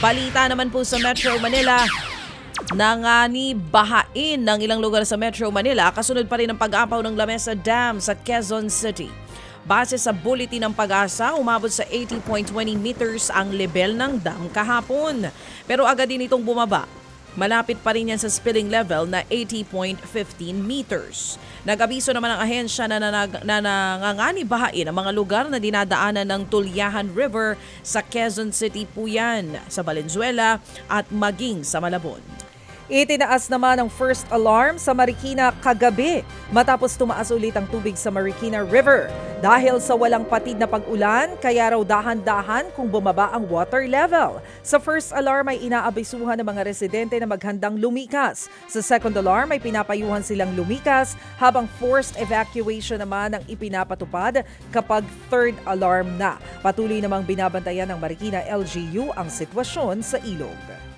balita naman po sa Metro Manila, Nangani bahain ng ilang lugar sa Metro Manila kasunod pa rin ang pag-apaw ng Lamesa Dam sa Quezon City. Base sa bulletin ng pag-asa, umabot sa 80.20 meters ang level ng dam kahapon. Pero agad din itong bumaba. Malapit pa rin yan sa spilling level na 80.15 meters. Nag-abiso naman ang ahensya na, nanag, na nangangani bahain ang mga lugar na dinadaanan ng Tulyahan River sa Quezon City po yan, sa Valenzuela at maging sa Malabon. Itinaas naman ang first alarm sa Marikina kagabi matapos tumaas ulit ang tubig sa Marikina River. Dahil sa walang patid na pag-ulan, kaya raw dahan-dahan kung bumaba ang water level. Sa first alarm ay inaabisuhan ng mga residente na maghandang lumikas. Sa second alarm ay pinapayuhan silang lumikas habang forced evacuation naman ang ipinapatupad kapag third alarm na. Patuloy namang binabantayan ng Marikina LGU ang sitwasyon sa ilog.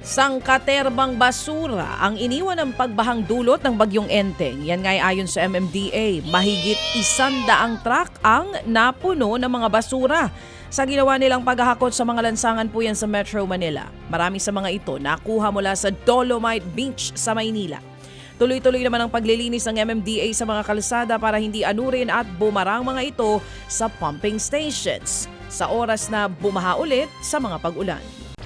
Sangkaterbang basura ang iniwan ng pagbahang dulot ng bagyong Enteng. Yan nga ay ayon sa MMDA. Mahigit isandaang truck ang napuno ng mga basura. Sa ginawa nilang paghahakot sa mga lansangan po yan sa Metro Manila. Marami sa mga ito nakuha mula sa Dolomite Beach sa Maynila. Tuloy-tuloy naman ang paglilinis ng MMDA sa mga kalsada para hindi anurin at bumarang mga ito sa pumping stations sa oras na bumaha ulit sa mga pag-ulan.